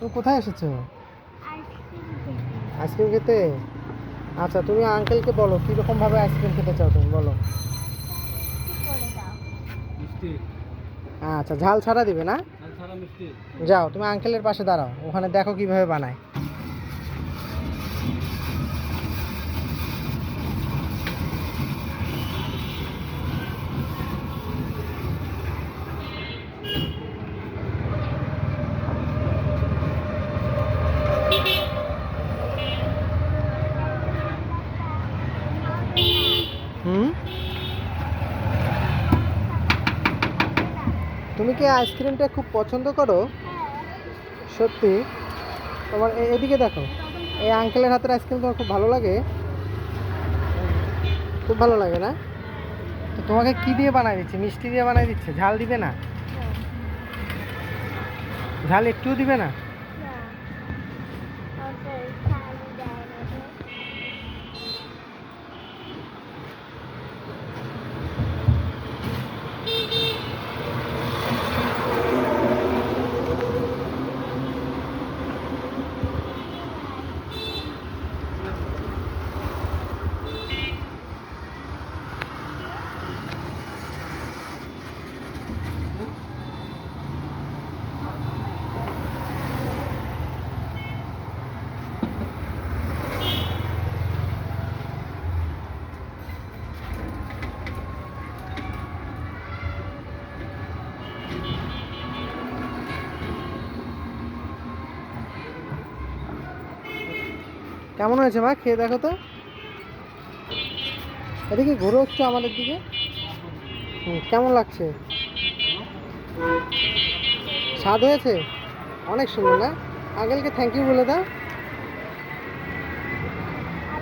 তুমি কোথায় এসেছ? আইসক্রিম খেতে খেতে? আচ্ছা তুমি আঙ্কেলকে বলো কীরকম ভাবে আইসক্রিম খেতে চাও তুমি বলো। আচ্ছা ঝাল ছাড়া দিবে না? যাও তুমি আঙ্কেলের পাশে দাঁড়াও ওখানে দেখো কীভাবে বানায়। তুমি কি আইসক্রিমটা খুব পছন্দ করো? সত্যি? তোমার এদিকে দেখো। এই আঙ্কেলের হাতের আইসক্রিম তোমার খুব ভালো লাগে। খুব ভালো লাগে না? তো তোমাকে কি দিয়ে বানাই দিচ্ছে? মিষ্টি দিয়ে বানাই দিচ্ছে? ঝাল দিবে না? ঝাল একটুও দিবে না? কেমন হয়েছে মা? খেয়ে দেখো তো। এদিকে ঘুরে হচ্ছে আমাদের দিকে। কেমন লাগছে? স্বাদ হয়েছে? অনেক সুন্দর না? আঙ্কেলকে থ্যাংক ইউ বলে দাও।